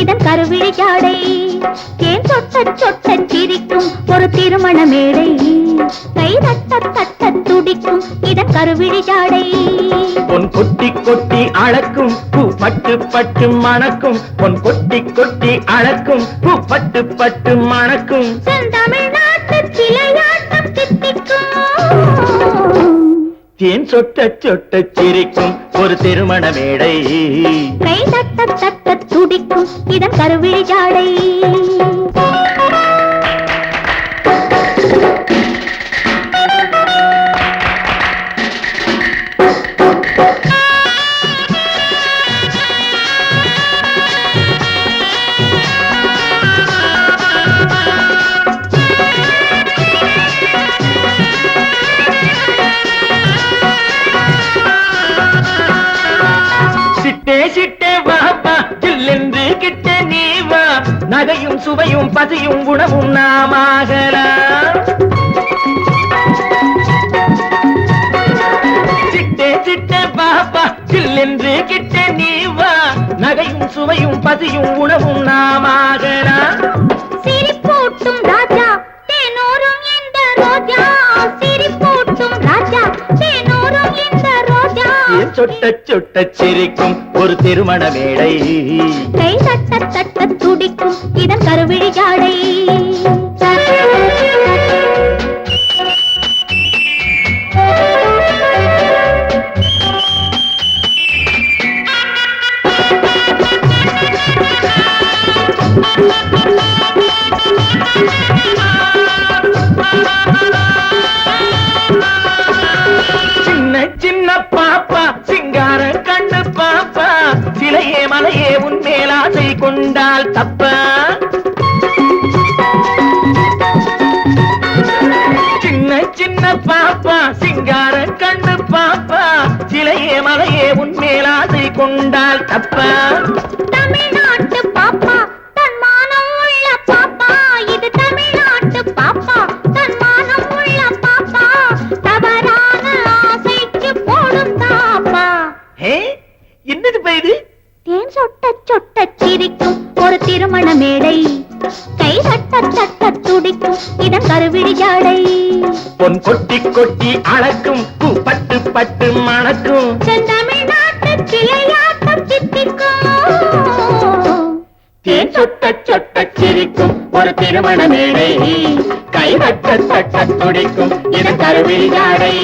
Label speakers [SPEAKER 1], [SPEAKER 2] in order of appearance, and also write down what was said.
[SPEAKER 1] இதன் கருவிழி ஜாடை தேன் சொட்ட சொட்ட சிரிக்கும் ஒரு திருமண மேடை. கை தட்ட தட்ட துடிக்கும் இதன் கருவிழி ஜாடை
[SPEAKER 2] பொன் கொட்டி கொட்டி அளக்கும் பூ பட்டு பட்டு மணக்கும். பொன் கொட்டி கொட்டி அளக்கும் பூ பட்டு பட்டு மணக்கும்.
[SPEAKER 1] செந்தமிழ்நாட்டு
[SPEAKER 2] தேன் சொட்ட சொட்ட சிரிக்கும் ஒரு திருமண மேடை?
[SPEAKER 1] கை தட்ட தட்ட துடிக்கும் இதன் கருவிழி ஜாடை.
[SPEAKER 2] சிட்டே வாப்பா ஜில்லென்று கிட்ட நீ வா. நகையும் சுவையும் பசியும் உணவும் நாமாகலாம் சிட்டே சிட்டே பாப்பா ஜில்லென்று கிட்ட நீ வா. நகையும் சுவையும் பசியும் உணவும் நாமாகலாம் சொட்ட சொட்ட சிரிக்கும் ஒரு திருமண மேடை.
[SPEAKER 1] கை தட்ட தட்ட துடிக்கும் இதன் கருவிழி ஜாடை
[SPEAKER 2] சின்ன கொண்டால் தப்பா? சின்ன சின்ன பாப்பா சிங்கார கண்ணு பாப்பா சிலையே மலையே உன் மேலாசை கொண்டால் தப்பா?
[SPEAKER 1] தேன் சொட்ட சொட்ட சிரிக்கும் ஒரு திருமண மேடை. கை தட்ட தட்ட துடிக்கும் இதன் கருவிழி ஜாடை.
[SPEAKER 2] பொன் கொட்டி கொட்டி அளக்கும் பூ பட்டு பட்டு மணக்கும்.
[SPEAKER 1] செந்தமிழ்நாட்டு சிலையாட்டம் சித்திக்கும்.
[SPEAKER 2] தேன் சொட்ட சொட்ட சிரிக்கும் ஒரு திருமண மேடை. கை தட்ட தட்ட துடிக்கும் இது கருவில் ஜாடை.